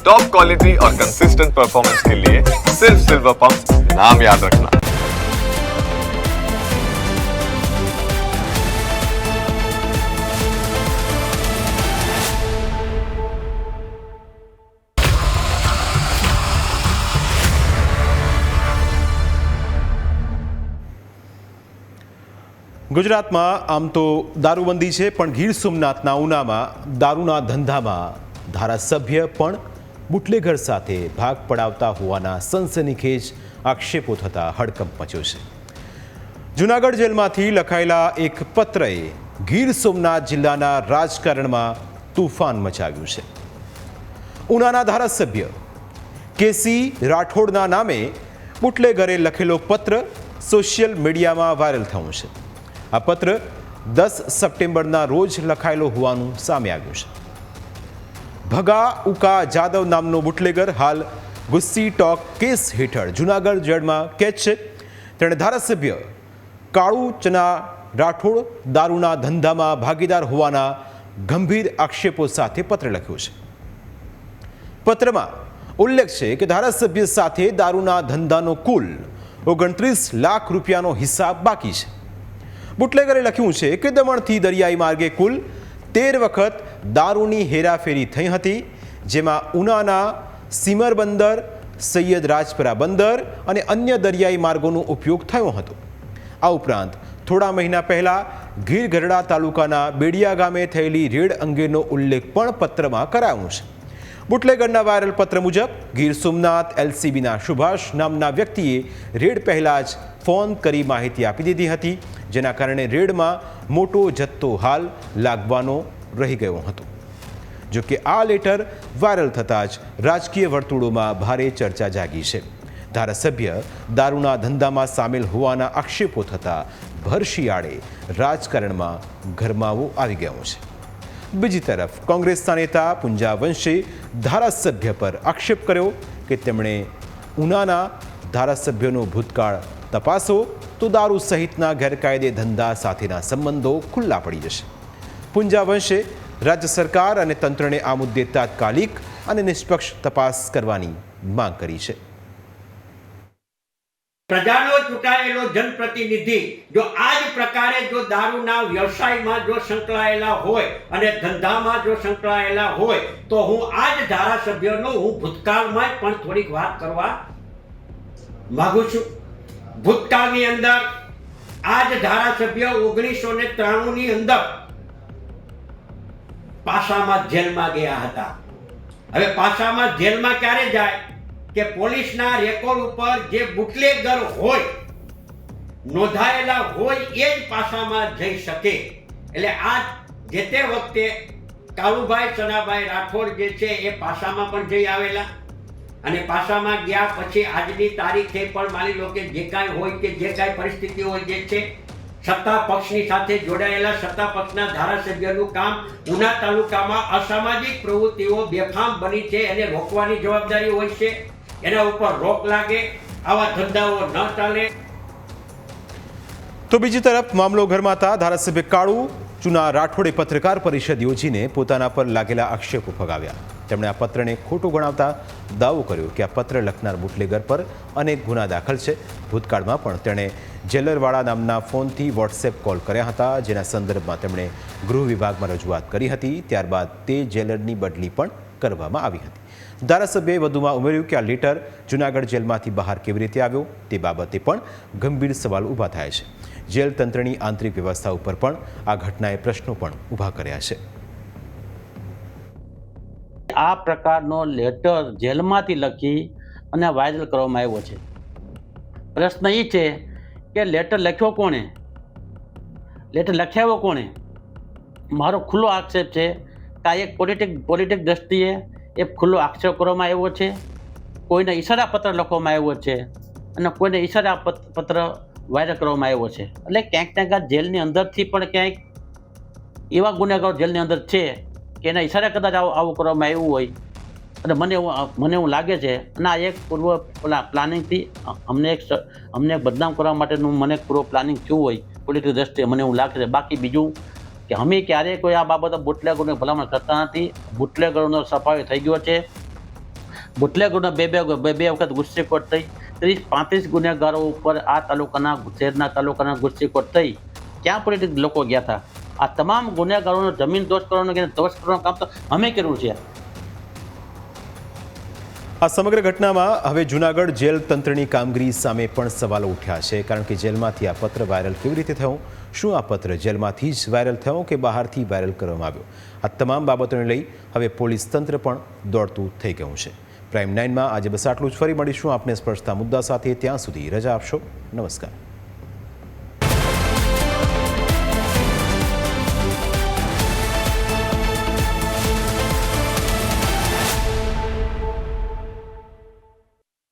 Top quality और consistent performance के लिए सिर्फ सिल्वर पंप नाम याद रखना ગુજરાતમાં આમ તો દારૂબંધી છે પણ ગીર સોમનાથના ઉનામાં દારૂના ધંધામાં ધારાસભ્ય પણ બુટલેઘર સાથે ભાગ પડાવતા હોવાના સનસનીખેજ આક્ષેપો થતા હડકંપ મચ્યો છે. જૂનાગઢ જેલમાંથી લખાયેલા એક પત્રએ ગીર સોમનાથ જિલ્લાના રાજકારણમાં તુફાન મચાવ્યું છે. ઉનાના ધારાસભ્ય કેસી રાઠોડના નામે બુટલેગરે લખેલો પત્ર સોશિયલ મીડિયામાં વાયરલ થયું છે. આ પત્ર દસ સપ્ટેમ્બરના રોજ લખાયેલો હોવાનું સામે આવ્યું છે. ભગા ઉકા જાદવ નામનો બુટલેગર હાલ ગુસ્સી ટોક કેસ હેઠળ જૂનાગઢ જેડમાં કેદ છે. તેણે ધારાસભ્ય કાળુ ચના રાઠોડ દારૂના ધંધામાં ભાગીદાર હોવાના ગંભીર આક્ષેપો સાથે પત્ર લખ્યો છે. પત્રમાં ઉલ્લેખ છે કે ધારાસભ્ય સાથે દારૂના ધંધાનો કુલ ઓગણત્રીસ લાખ રૂપિયાનો હિસાબ બાકી છે. બુટલેગરે લખ્યું છે કે દમણથી દરિયાઈ માર્ગે કુલ તેર વખત દારૂની હેરાફેરી થઈ હતી, જેમાં ઉનાના સીમર બંદર, સૈયદ રાજપરા બંદર અને અન્ય દરિયાઈ માર્ગોનો ઉપયોગ થયો હતો. આ ઉપરાંત, થોડા મહિના પહેલા ગીર ગઢડા તાલુકાના બેડિયા ગામે થયેલી રેડ અંગેનો ઉલ્લેખ પણ પત્રમાં કરાયો છે. બુટલેગરના વાયરલ પત્ર મુજબ, ગીર સોમનાથ, એલસીબીના સુભાષ નામના વ્યક્તિએ રેડ પહેલાં જ ફોન કરી માહિતી આપી દીધી હતી, જેના કારણે રેડમાં મોટો જથ્થો હાલ લાગવાનો રહી ગયો હતો. જો કે આ લેટર વાયરલ થતાં જ રાજકીય વર્તુળોમાં ભારે ચર્ચા જાગી છે. ધારાસભ્ય દારૂના ધંધામાં સામેલ હોવાના આક્ષેપો થતાં ભર શિયાળે રાજકારણમાં ગરમાવો આવી ગયો છે. બીજી તરફ કોંગ્રેસના નેતા પુંજા વંશે ધારાસભ્ય પર આક્ષેપ કર્યો કે તેમણે ઉનાના ધારાસભ્યનો ભૂતકાળ તપાસો તો દારૂ સહિતના ગેરકાયદે ધંધા સાથેના સંબંધો ખુલ્લા પડી જશે. પુંજા વંશે રાજ્ય સરકાર અને તંત્રને આ મુદ્દે તાત્કાલિક અને નિષ્પક્ષ તપાસ કરવાની માંગ કરી છે. પ્રજાનો ચૂંટાયેલો જનપ્રતિનિધિ જો આ જ પ્રકારે જો દારૂના વ્યવસાયમાં જો સંકળાયેલા હોય અને ધંધામાં જો સંકળાયેલા હોય, તો હું આ જ ધારાસભ્યનો હું ભૂતકાળમાં પણ થોડીક વાત કરવા માગું છું. ભૂતકાળની અંદર આ જ ધારાસભ્ય ઓગણીસો ને ત્રાણું ની અંદર પાસામાં જેલમાં ગયા હતા. હવે પાસામાં જેલમાં ક્યારે જાય? કે પોલીસના રેકોર્ડ ઉપર જે બુટલેગર હોય, નોંધાયેલા હોય એ જ પાસામાં જઈ શકે. એટલે આ જે તે વખતે કાળુભાઈ ચનાભાઈ રાઠોડ જે છે એ પાસામાં પણ જઈ આવેલા. અને પાસામાં ગયા પછી આજની તારીખે પણ માની લો કે જે કાંઈ હોય કે જે કાંઈ પરિસ્થિતિ હોય જે છે સત્તા પક્ષની સાથે જોડાયેલા સત્તા પક્ષના ધારાસભ્યનું કામ ઉના તાલુકામાં અસામાજિક પ્રવૃત્તિઓ બેફામ બની છે એને રોકવાની જવાબદારી હોય છે. એના ઉપર રોક લાગે, આવા ધંધાઓ ન ચાલે. તો બીજી તરફ મામલો હતા ધારાસભ્ય કાળુ ચુના રાઠોડે પત્રકાર પરિષદ યોજીને પોતાના પર લાગેલા આક્ષેપો ફગાવ્યા. તેમણે આ પત્રને ખોટું ગણાવતા દાવો કર્યો કે આ પત્ર લખનાર બુટલેગર પર અનેક ગુના દાખલ છે. ભૂતકાળમાં પણ તેણે જેલરવાળા નામના ફોનથી વોટ્સએપ કોલ કર્યા હતા, જેના સંદર્ભમાં તેમણે ગૃહ વિભાગમાં રજૂઆત કરી હતી. ત્યારબાદ તે જેલરની બદલી પણ કરવામાં આવી હતી. ધારાસભ્યએ વધુમાં ઉમેર્યું કે આ લેટર જૂનાગઢ જેલમાંથી બહાર કેવી રીતે આવ્યો તે બાબતે પણ ગંભીર સવાલ ઊભા થાય છે. જેલ તંત્રની આંતરિક વ્યવસ્થા ઉપર પણ આ ઘટનાએ પ્રશ્નો પણ ઊભા કર્યા છે. આ પ્રકારનો લેટર જેલમાંથી લખી અને વાયરલ કરવામાં આવ્યો છે. પ્રશ્ન એ છે કે લેટર લખ્યો કોણે? લેટર લખાવ્યો કોણે? મારો ખુલ્લો આક્ષેપ છે કે આ એક પોલિટિક પોલિટિક દ્રષ્ટિએ એ ખુલ્લો આક્ષેપ કરવામાં આવ્યો છે. કોઈને ઈશારા પત્ર લખવામાં આવ્યો છે અને કોઈને ઈશારા પત- પત્ર વાયરલ કરવામાં આવ્યો છે. એટલે ક્યાંક ક્યાંક આ જેલની અંદરથી પણ ક્યાંક એવા ગુનેગારો જેલની અંદર છે કે એના ઈશારે કદાચ આવું કરવામાં આવ્યું હોય. અને મને મને એવું લાગે છે, અને આ એક પૂર્વ પેલા, પ્લાનિંગથી અમને એક અમને બદનામ કરવા માટેનું મને પૂર્વ પ્લાનિંગ થયું હોય પોલિટિકલ દ્રષ્ટિએ મને એવું લાગે છે બાકી બીજું કે અમે ક્યારેય કોઈ આ બાબતે બુટલેગરોને ભલામણ કરતા નથી. બુટલેગરોનો સફાયો થઈ ગયો છે. બુટલેગરોના બે બે બે બે વખત ગુસ્સીકોટ થઈ. ત્રીસ, પાંત્રીસ ગુનેગારો ઉપર આ તાલુકાના, શહેરના તાલુકાના ગુસ્સીકોટ થઈ. ક્યાં પોલીસ લોકો ગયા હતા? આ તમામ ગુનેગારોનો જમીન દોષ કરવાનો કે દોષ કરવાનું કામ તો અમે કર્યું છે. આ સમગ્ર ઘટનામાં હવે જૂનાગઢ જેલ તંત્રની કામગીરી સામે પણ સવાલો ઉઠ્યા છે, કારણ કે જેલમાંથી આ પત્ર વાયરલ કેવી રીતે થયો? શું આ પત્ર જેલમાંથી જ વાયરલ થયો કે બહારથી વાયરલ કરવામાં આવ્યો? આ તમામ બાબતોને લઈ હવે પોલીસ તંત્ર પણ દોડતું થઈ ગયું છે. પ્રાઇમ નાઇનમાં આજે બસ આટલું જ. ફરી મળીશું આપને સ્પર્શતા મુદ્દા સાથે. ત્યાં સુધી રજા આપશો. નમસ્કાર.